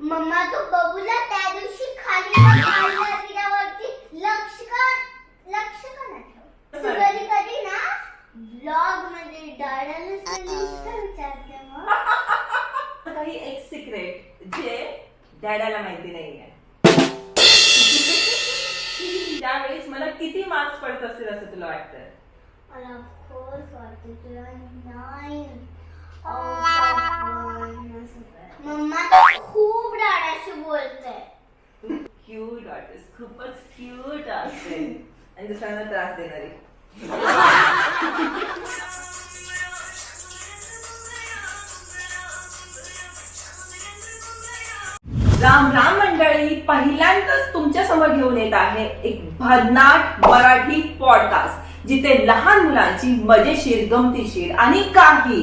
Mamma तू बबूला त्या दिवशी खाली खाल्लं तिच्यावरती लक्ष का लक्ष का नाही कधी कधी ना ब्लॉगमध्ये का विचारते मग. काही एक सिक्रेट जे डॅडाला माहिती नाहीये. त्यावेळेस मला किती मार्क्स पडत असतील असं तुला वाटतं? मला ऑफकोर्स वाटते तुला नाही. मम्मा तर खूप डाडाशी बोलते. क्यूट वाटतेस खूपच क्यूट असते आणि दुसऱ्यांना त्रास देणारी. राम राम मंडळी पहिल्यांदाच तुमच्यासमोर घेऊन येत आहे एक भन्नाट मराठी पॉडकास्ट जिथे लहान मुलांची मजेशीर गमतीशीर आणि काही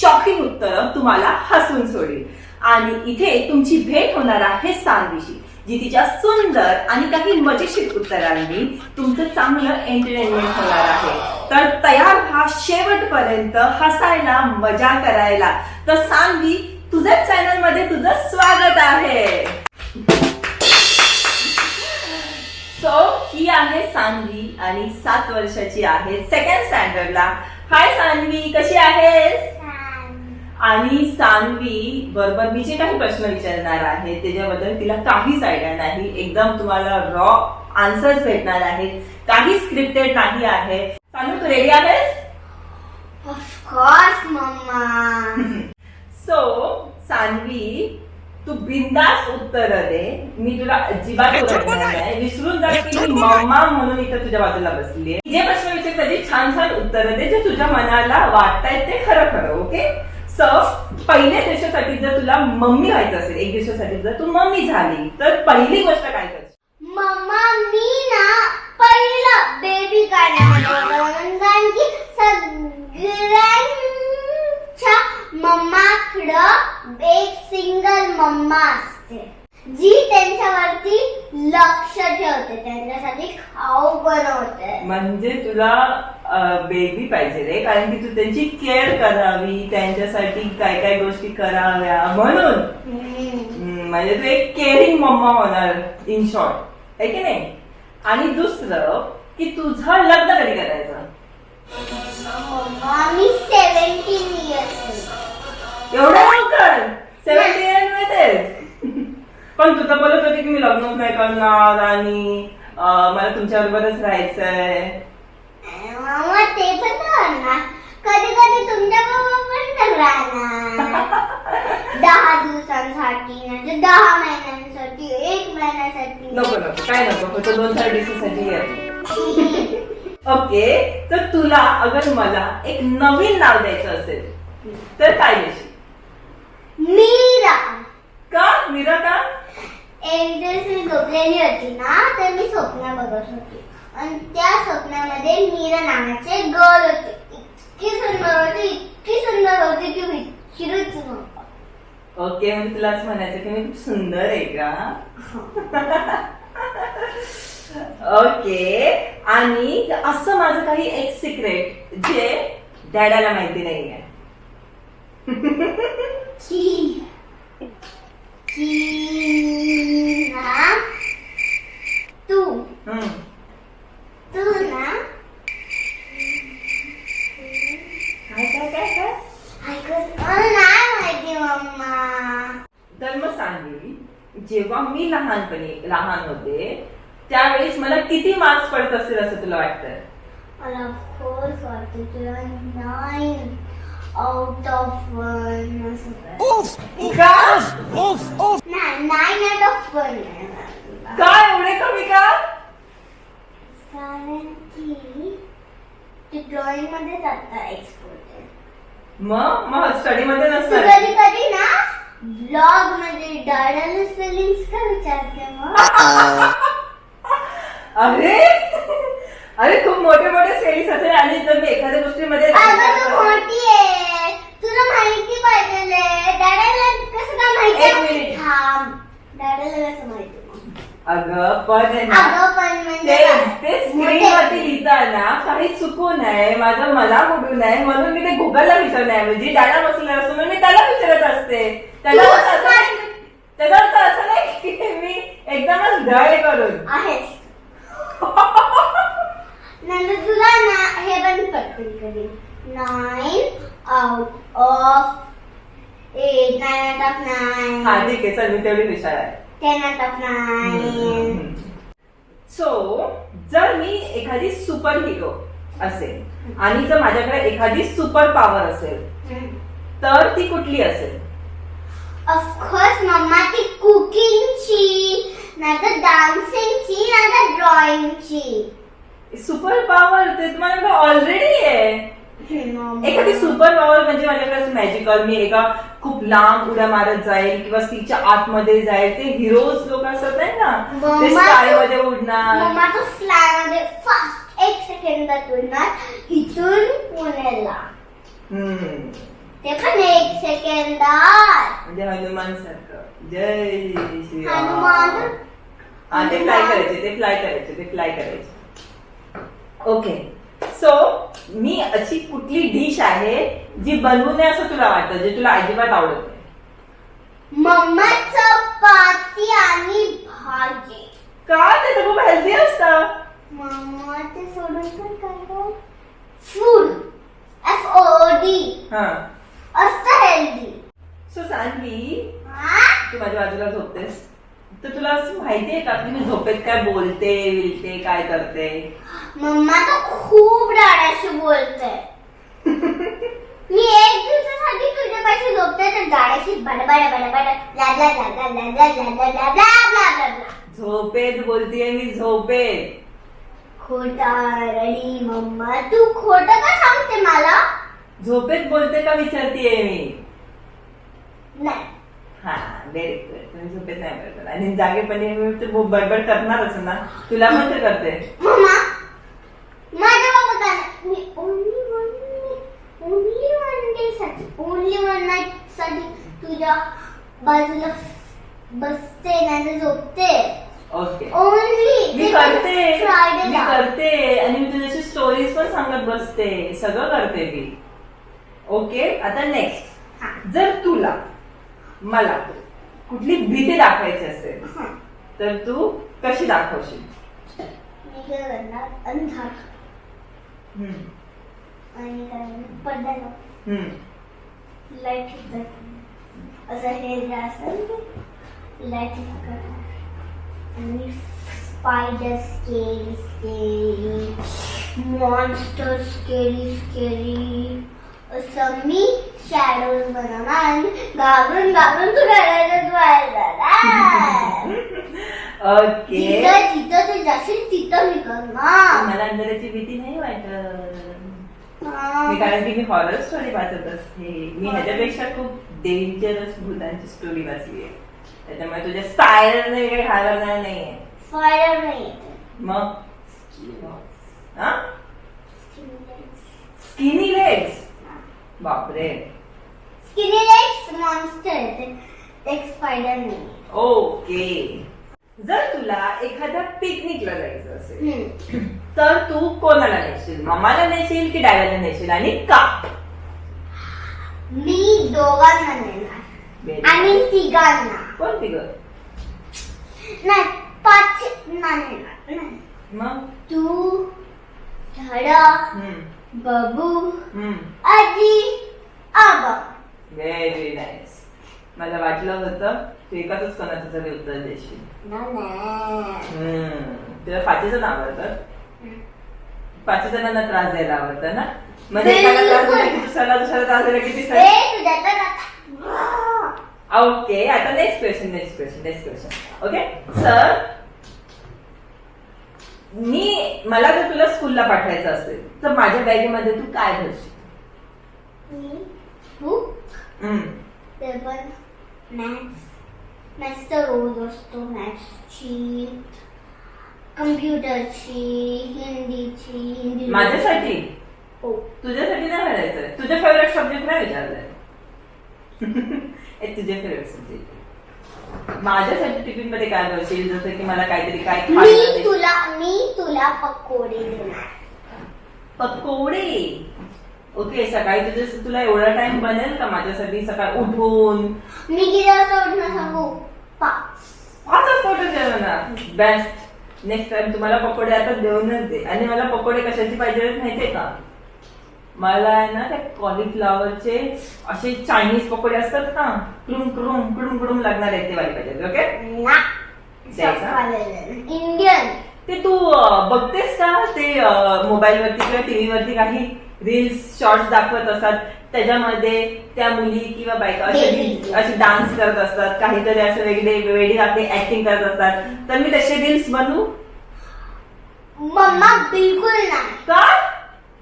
शॉकिंग उत्तरं तुम्हाला हसून सोडेल. आणि इथे तुमची भेट होणार आहे सांगवीशी जी तिच्या सुंदर आणि काही मजेशीर उत्तरांनी तुमचं चांगलं एंटरटेनमेंट होणार आहे. तर तयार व्हा शेवटपर्यंत हसायला मजा करायला. तर सांगवी तुझ्या चॅनलमध्ये तुझं स्वागत आहे. सो ही आहे सांगवी आणि सात वर्षाची आहे सेकंड स्टँडर्डला हाय सांगवी कशी आहेस? आणि सान्वी बरोबर मी जे काही प्रश्न विचारणार आहे त्याच्याबद्दल तिला काहीच आयडिया नाही. एकदम तुम्हाला रॉ आन्सर्स भेटणार आहेत. काही स्क्रिप्टेड नाही आहे. सानवी तू रेडी आहेस? Of course mamma so Sanvi तू बिंदास उत्तर दे. मी तुला अजिबात नाही. विसरून जा की मी मम्मा म्हणून इथं तुझ्या बाजूला बसली जे प्रश्न विचार त्याची छान छान उत्तर दे जे तुझ्या मनाला वाटतायत ते खरं खरं ओके सो पहिल्या दिवसासाठी जर तुला मम्मी व्हायचं असेल एक दिवसासाठी जर तू मम्मी झाली तर पहिली गोष्ट काय करशील मम्मा मी ना पहिलं बेबी काढण्यामध्ये होतं. कारण की सगळ्यांच्या मम्माकडं एक सिंगल मम्मा असते जी त्यांच्यावरती लक्ष ठेवते त्यांच्यासाठी खाऊ बनवते म्हणजे तुला बेबी पाहिजे रे. कारण की तू त्यांची केअर करावी त्यांच्यासाठी काय काय गोष्टी कराव्या म्हणून. म्हणजे तू एक केअरिंग मम्मा होणार इन शॉर्ट आहे की नाही? आणि दुसरं की तुझं लग्न कधी करायचं? मम्मा मी सेव्हन्टीन इयर्स एवढं लवकर? सेव्हन्टी इयर्समध्ये पण तू तर बोलत होती की मी लग्नच नाही करणार आणि मला तुमच्याबरोबरच राहायचंय. मामा ते पण करणार कधी कधी तुमच्या बरोबर पण राहणार दहा दिवसांसाठी म्हणजे दहा महिन्यांसाठी एक महिन्यासाठी. नको नको काय नको फक्त दोन चार दिवसासाठी ये. ओके तर तुला अगर मला एक नवीन नाव द्यायचं असेल तर काय देशील मीरा. का? मीरा का? एक दिवस मी झोपलेली होती ना तर मी स्वप्न बघत होती. आणि त्या स्वप्नामध्ये मीरा नावाचे गर्ल होते. इतकी सुंदर होती इतकी सुंदर होती की विचारूच नका ओके म्हणजे तुला असं म्हणायचं की मी खूप सुंदर आहे का? ओके आणि असं माझं काही एक सिक्रेट जे डॅडाला माहिती नाहीये. की की ना तू. तू ना काय काय काय काय ऐकत मला नाही माहिती मम्मा तर मग सांगेल जेव्हा मी लहानपणी लहान होते त्यावेळेस मला किती मार्क्स पडत असतील असं तुला वाटतं मला ऑफकोर्स वाटते तुला नाईन आउट ऑफ वन असं काय. का? नाही नाईन आउट ऑफ वन का एवढे कमी का? कारण की ते ड्रॉइंगमध्ये आता एक्सपोर्ट मग? मग स्टडी मध्ये नसतं. कधी कधी ना ब्लॉगमध्ये डाळाला स्पेलिंग का विचारते मग? अरे? अरे खूप मोठे मोठे सेल्स असेल आणि जर मी एखाद्या गोष्टीमध्ये मोठी आहे. तुला माहिती पाहिजे डाळाला कसं काय माहिती एक मिनिट. थांब. डाळाला कसं माहिती? अगं पण आहे ना अगं पण म्हणजे ते स्क्रीन वरती लिहिताना काही चुकून आहे माझं मला कुठून आहे म्हणून मी ते गुगलला विचारण्याऐवजी डाटा बसलेला असतो म्हणून मी त्याला विचारत असते. त्याला तू असं- काय- त्याचा अर्थ आंधळे करून. आहेस नंतर तुला ना हे पण पटकन करेल nine out of eight nine out of हा नाईन ठीक आहे चल मी तेवढी हुशार आहे. Ten out of nine so जर मी एखादी सुपर हिरो असेल आणि जर माझ्याकडे एखादी सुपर पॉवर असेल तर ती कुठली असेल? ऑफकोर्स मम्मा ती कुकिंगची नाहीतर डान्सिंगची नाहीतर ड्रॉइंगची सुपर पॉवर ते तुम्हाला ऑलरेडी आहे. एखादी सुपर पॉवर म्हणजे माझ्याकडे असं मॅजिकल मी एका खूप लांब उड्या मारत जाईल किंवा सीच्या आतमध्ये जाईल. ते हिरोज लोक असतात नाही ना ते स्कायमध्ये उडणार. मम्मा तो फ्लायमध्ये फास्ट एक सेकंदात उडणार. इथून पुण्याला. हम्म. ते पण एक सेकंदात म्हणजे हनुमान सारखं जय हनुमान. श्री हा ते फ्लाय करायचे ते फ्लाय करायचे ते फ्लाय करायचे. ओके सो मी अशी कुठली डिश आहे जी बनवू नये असं तुला वाटतं जे तुला अजिबात आवडत नाही? मम्मा चपाती आणि भाजी. का? ते तर खूप हेल्दी असतं. मम्मा ते सोडून पण काय फूड एफ ओ डी हा. असतं हेल्दी सो सांगी तू माझ्या बाजूला झोपतेस. तर तुला असं माहितीये का की मी झोपेत काय बोलते विलते काय करते मम्मा तर खूप राडाशी बोलते मी एक दिवसासाठी तुझ्या पाशी झोपते तर दाडाशी बडबड बडबड ला ला ला ला ला ला ला ला ला ला ला ला ला झोपेत बोलतीये मी झोपेत खोटा रडी मम्मा तू खोट का सांगते मला झोपेत बोलते का विचारतीये मी नाही हा व्हेरी गुड तुम्ही झोपेत नाही आणि जागेपणी मी बडबड करणारच ना. तुला पण ते? करते मम्मा माझ्या बाबा मी only one only one day साठी ओनली वन नाईटसाठी तुझ्या बाजूला बसते नाही झोपते. ओके ओनली मी करते. मी करते. आणि मी तुझ्याशी स्टोरीज पण सांगत बसते. सगळं करते मी. ओके आता नेक्स्ट जर तुला मला कुठली भीती दाखवायची असेल तर तू कशी दाखवशील? मी काय करणार? अंधार. हम्म, आणि काय पडदा हम्म. लाइट असं हे जे असेल लाइट करणार आणि spider scary scary monster scary scary असं मी शॅडोज बनवणार आणि घाबरून घाबरून तू रडायला ओके. जिथं जिथं तू जाशील तिथं मी करणार. मला अंधाराची भीती नाही वाटत. मी कारण की मी हॉरर स्टोरी वाचत असते. मी ह्याच्यापेक्षा खूप डेंजरस भूतांची स्टोरी वाचली आहे. त्याच्यामुळे तुझ्या स्पायरने वगैरे घाबरणार नाहीये. स्पायडर नाही. मग? हा? स्किनी लेग्स बापरे. लेग्स मॉन्स्टर येते एक स्पायडर नाही ओके जर तुला एखाद्या पिकनिकला जायचं असेल. तर तू कोणाला नेशील? मम्माला नेशील की डॅडाला नेशील? आणि का? मी दोघांना नेणार. आणि. तिघांना. कोणती ग नाही पाच नाही नेणार. नाही. मग? तू धड हम्म, बबू हम्म. आजी आबा. व्हेरी नाईस मला वाटलं होतं तू एकाच कोणाचं तरी उत्तर देशील. तुला पाचही जण आवडतात पाचही जणांना त्रास द्यायला आवडतं ना? म्हणजे एकाला त्रास दिला की दुसऱ्याला दुसऱ्याला त्रास दिला की तिसऱ्या ओके आता next question next question next question okay sir मी मला जर तुला स्कूलला पाठवायचं असेल तर माझ्या बॅगेमध्ये तू काय घालशील हम्म. पेपर मॅथ्स मॅथ्स तर रोज असतो मॅथ्सची कम्प्युटरची हिंदीची हिंदी माझ्यासाठी? हो. तुझ्यासाठी नाही करायचंय तुझे फेवरेट सब्जेक्ट नाही विचारलंय. तुझे फेवरेट सब्जेक्ट माझ्यासाठी टिफिनमध्ये काय करशील जसं की मला काहीतरी काय मी. तुला मी तुला पकोडे देणार. पकोडे? ओके सकाळी तुझे तुला एवढा टाइम बनेल का माझ्यासाठी? सकाळ उठून? मी किती वाजता उठणार सांगू? पाच. पाच वाजता उठून जेवणार. बेस्ट नेक्स्ट टाइम तुम्हाला पकोडे आता देऊनच दे. आणि मला पकोडे कशाचे पाहिजे माहितीये का? मला आहे ना त्या कॉलीफ्लॉवरचे असे चायनीज पकोडे असतात ना क्रुम क्रुम क्रुम क्रुम लागणार आहेत ते वाले पाहिजे ओके? इंडियन ते तू बघतेस का? ते मोबाईल वरती किंवा टीव्ही वरती काही रील्स शॉर्ट्स दाखवत असतात. त्याच्यामध्ये त्या मुली किंवा बायका असे डान्स करत असतात. काहीतरी असं वेगळे वेगळी आपली ऍक्टिंग करत असतात. तर मी तसे रील्स बनवू? मम्मा बिलकुल नाही. का?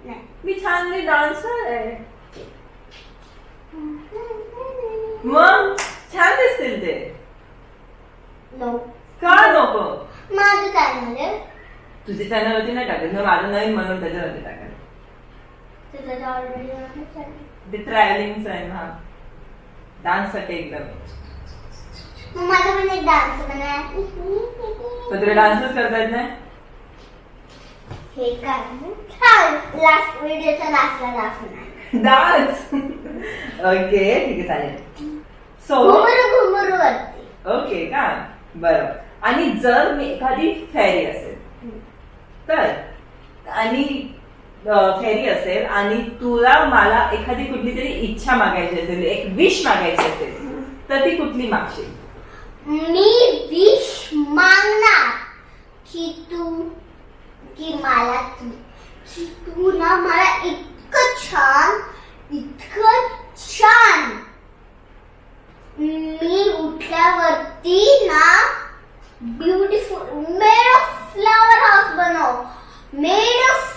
नाही. मी छान डान्सर आहे. मग छान दिसतील ते. का नको? माझं चॅनल तुझे चॅनल वरती नाही टाकत. मी माझं नवीन म्हणून त्याच्यावरती टाकत तुझं तर ऑलरेडी चॅनल ते ट्रॅव्हलिंगचं आहे ना. डान्ससाठी एकदम. मग माझं पण एक डान्स बनाय. तर तुला डान्सच करता येत नाही? हे काय? लास्ट व्हिडिओचा लास्टला दाखवणार डान्स ओके ठीक आहे चालेल. सो घुमरू ओके का? बरं. आणि जर मी एखादी फेरी असेल तर? आणि फेरी असेल आणि तुला मला एखादी कुठली तरी इच्छा मागायची असेल एक विश मागायची असेल तर ती कुठली मागशील? मी विश मागणार की तू की मला तू की तू ना मला इतकं छान इतकं छान. मी उठल्यावरती ना beautiful made of flower house बनव मेड ऑफ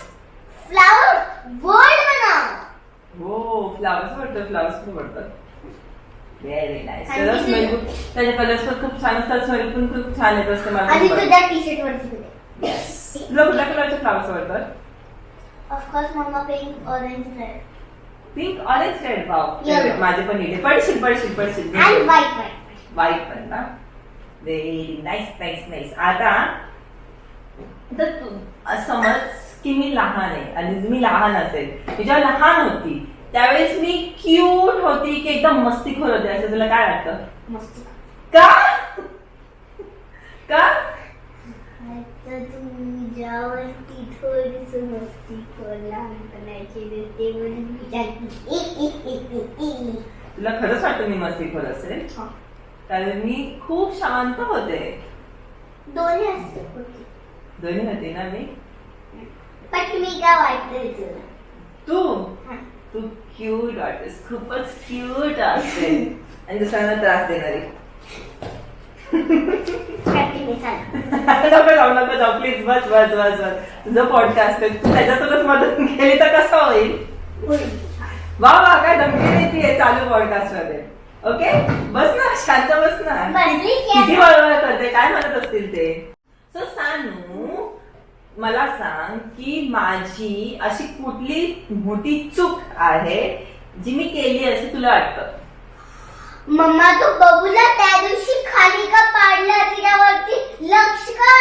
फ्लावर वर्ल्ड बनव हो फ्लावर्स वाटतं फ्लावर्स पण वाटतात व्हेरी नाईस आणि कलर तिथे- स्मेल त्याचे कलर्स पण खूप छान असतात स्मेल पण खूप छान येत असते मला आणि तुझ्या टी शर्ट वरती. तुला कुठल्या कलरचे फ्लावर्स आवडतात? Of course mamma pink orange red pink orange red wow. माझे पण इथे पडशील पडशील पडशील. आणि व्हाईट व्हाईट वाईट पण ना? व्हेरी नाईस नाईस नाईस आता तर समज की मी लहान आहे. आणि मी लहान असेल. मी जेव्हा लहान होती त्यावेळेस मी क्यूट होती की एकदम मस्तीखोर होते. असं तुला काय वाटतं? मस्त. का? का? आता तुझ्यावरती थोडीस मस्ती लहानपणाची ते म्हणून विचारते. तुला खरंच वाटतं मी मस्तीखोर असेल? कारण मी खूप शांत होते. दोन्ही असते होती दोन्ही होती ना मी? पण मी काय वाटतंय तुला? तू? हा. तू क्यूट वाटतेस खूपच क्यूट असते आणि दुसऱ्यांना त्रास देणारी. नको जाऊ नको जाऊ. प्लीज बस बस बस बस. तुझं पॉडकास्ट आहे तू त्याच्यातूनच मदत केली तर कसं होईल. वा वा काय धमकी देते चालू पॉडकास्टमध्ये. ओके बस ना शांत बस ना. किती? वळवळ करते काय म्हणत असतील ते? सो सानू मला सांग की माझी अशी कुठली मोठी चूक आहे जी मी केली असे तुला वाटतं? मम्मा तू बघूला त्या दिवशी खाली का पाडला तिच्यावरती लक्ष का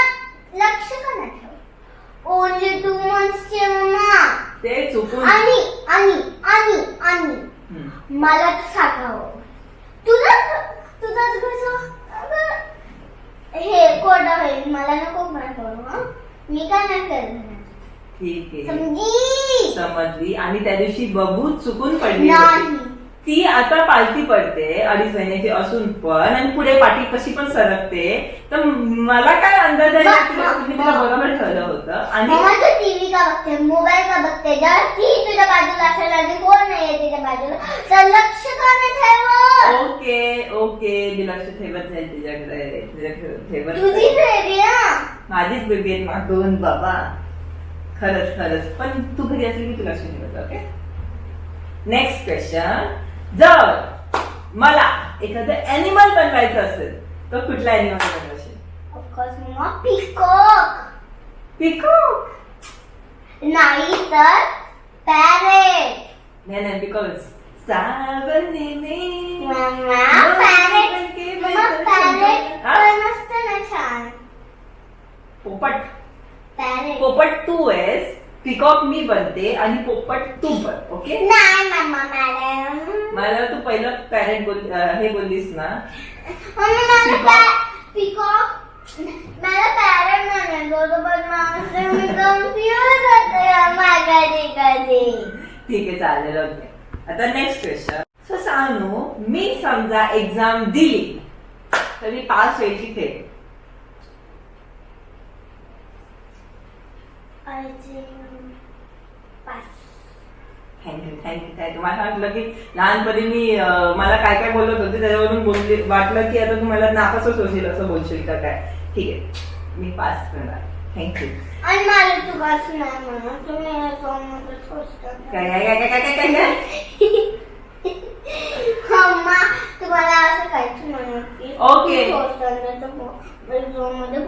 लक्ष का नाही ठेव ओनली टू मंथ्सचे मम्मा. ते चुकून. आणि आणि आणि आणि. मला साखावं तुझा तुझा कसं हे कोरडा होईल मला नको करू हं? मी काय नाही करणार ठीक आहे. समजी समजली. आणि त्या दिवशी बबू चुकून पडली नाही. ती आता पालती पडते अडीच महिन्याची असून पण आणि पुढे पाठी कशी पण सरकते तर मला काय अंदाज आहे की तुम्ही तिला बरोबर ठरलं होतं. आणि तू टीव्ही का बघते मोबाईल का बघते? जर ती तुझ्या बाजूला असेल आणि कोण नाहीये तुझ्या बाजूला तर लक्ष का नाही ठेवत? ओके ओके मी लक्ष ठेवत जाईल तुझ्याकडे तुझ्याकडे ठेवत तुझी जाईल. बेबी ना? माझीच बेबी आहे मागून बाबा. खरंच खरंच. पण तू घरी असली की तू लक्ष ठेवत ओके? नेक्स्ट क्वेश्चन जर मला एखादं अॅनिमल बनवायचं असेल तर कुठला अॅनिमल बनवायचे? ऑफकोर्स मम्मा पिकॉक पिकॉक नाही तर पॅरेट नाही नाही बिकॉज सावने में मम्मा पॅरेट मम्मा पॅरेट हा? पण असतं ना छान. पोपट. पॅरेट पोपट तू आहेस पिकॉक मी बनते आणि पोपट तू बन ओके? मला तू पहिलं पॅरेंट बोल हे बोललीस ना. पिकॉक. ठीक आहे चालेल ओके. आता नेक्स्ट क्वेश्चन सो सांगू मी समजा एक्झाम दिली तर मी पास व्हायची थे थँक्यू थँक्यू थँक्यू मला वाटलं की लहानपणी मी अं, मला काय काय बोलत होते त्याच्यावरून बोलली वाटलं की आता तू मला नापासच होशील असं बोलशील का काय? ठीक आहे मी पास करणार. थँक्यू आणि मला तू पास नाही म्हणून तुम्ही. काय काय काय काय काय काय काय? अम्मा तुम्हाला असं काहीच म्हणत की तू मध्ये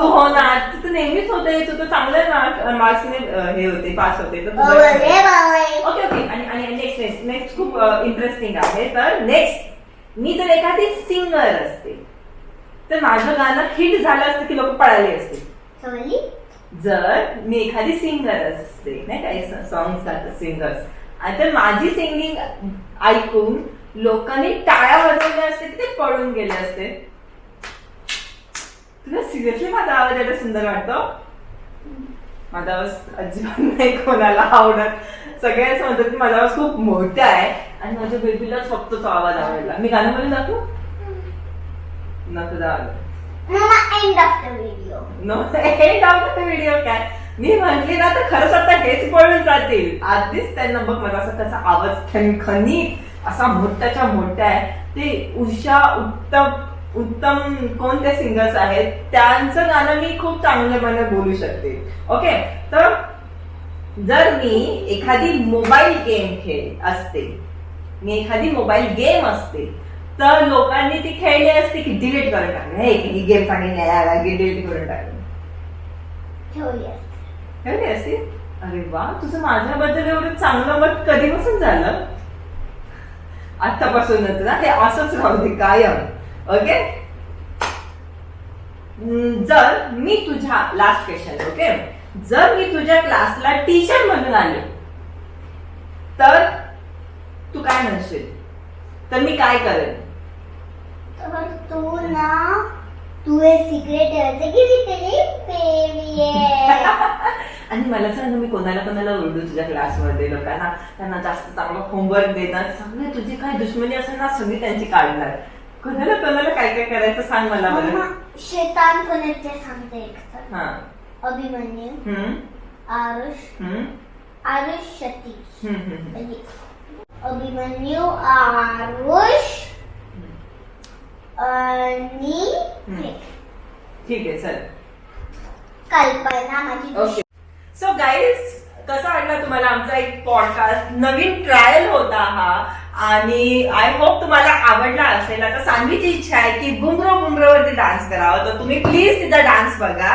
हो ना तू तर नेहमीच होते तू तर चांगल्या मार्क्सने हे होते पास होते तर तुझं-. ओके ओके आणि आणि नेक्स्ट नेक्स्ट नेक्स्ट खूप इंटरेस्टिंग आहे तर नेक्स्ट मी जर एखादी सिंगर असते तर माझं गाणं हिट झालं असतं की लोक पळाले असते? जर मी एखादी सिंगर असते नाही काही सॉंग्स गातात सिंगर्स आणि तर माझी सिंगिंग ऐकून लोकांनी टाळ्या वाजवल्या असते की ते पळून गेले असते तुला सिरियसली माझा आवाज एवढा सुंदर वाटतो माझा आवाज अजिबात नाही कोणाला आवडत सगळे असं म्हणतात की माझा आवाज खूप मोठा आहे आणि माझ्या बेबीलाच फक्त तो आवाज आवडला मी गाणं म्हणून दाखवू? नको जावं हे डाऊट व्हिडिओ काय? मी म्हटली ना तर खरंच आता हेच पळून जातील. आधीच त्यांना बघ माझा असा त्याचा आवाज खनखनीत असा मोठ्याच्या मोठा आहे ते उषा उत्तम उत्तम कोणते सिंगर्स आहेत त्यांचं गाणं मी खूप चांगल्यापणे बोलू शकते. ओके तर जर मी एखादी मोबाईल गेम खेळ असते मी एखादी मोबाईल गेम असते तर लोकांनी ती खेळली असते की डिलीट करून टाकली. हे ही गेम चांगली नाही याला डिलीट करून टाकली. ठेवली असती. अरे वा तुझं माझ्याबद्दल एवढं चांगलं मत कधीपासून झालं? आतापासूनच ना? हे असंच राहू दे कायम. ओके? जर मी तुझ्या लास्ट क्वेश्चन ओके? जर मी तुझ्या क्लासला टीचर म्हणून आले तर तू काय म्हणशील? तर मी काय करेन? तर तू ना तू हे सिक्रेट ठेवायचं की मी आणि मला सांग मी कोणाला कोणाला ओरडू तुझ्या क्लासमध्ये लोकांना त्यांना जास्त चांगलं होमवर्क देणार सगळे तुझी काय दुश्मनी असेल ना सगळी त्यांची काढणार. कोणाला कोणाला काय काय करायचं सांग मला बरं. शैतान कोणाचे सांगते एक तर. हा. अभिमन्यू. हम्म, आरुष. हम्म, आरुष सतीश. हम्म, हम्म. म्हणजे अभिमन्यू आरुष आणि हम्म. ठीक आहे चल. कल्पना माझी ओके. सो गाईज कसा वाटला तुम्हाला आमचा एक पॉडकास्ट नवीन ट्रायल होता हा. आणि आय होप तुम्हाला आवडला असेल. आता सानवीची इच्छा आहे की बुमरो बुमरो वरती डान्स करावा. तर तुम्ही प्लीज तिचा डान्स बघा.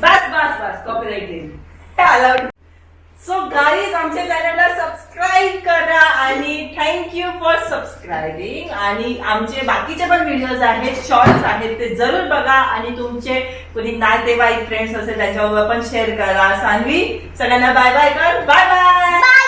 बस बस बस कॉपीराइट अलाउड सो गाईज आमच्या चॅनलला सबस्क्राईब करा आणि थँक्यू फॉर सबस्क्रायबिंग आणि आमचे बाकीचे पण व्हिडिओज आहेत शॉर्ट्स आहेत ते जरूर बघा. आणि तुमचे कुणी नातेवाईक फ्रेंड्स असेल त्यांच्याबरोबर पण शेअर करा. सांगवी सगळ्यांना बाय बाय कर. Bye bye